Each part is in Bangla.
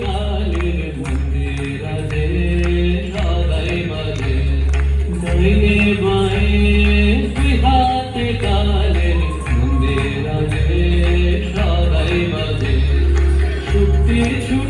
কালের মন্দির আছে সদাই বাজে দৈনে বাঁয়ে বৃহাত কালের মন্দির আছে সদাই বাজে শুক্তি ছু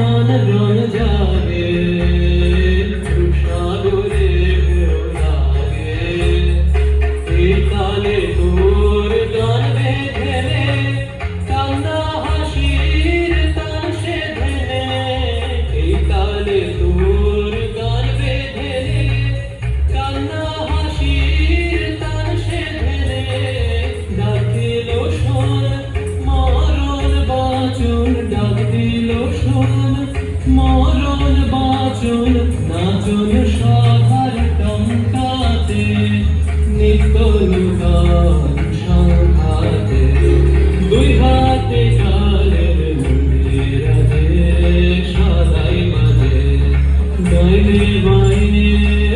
নানান রং জাগে মরণ বাচল নাচল সবার টঙ্কাতে, নিত্য নূতন দুই হাতে কালের মন্দির সদাই বাজে। দৈনে বাইনে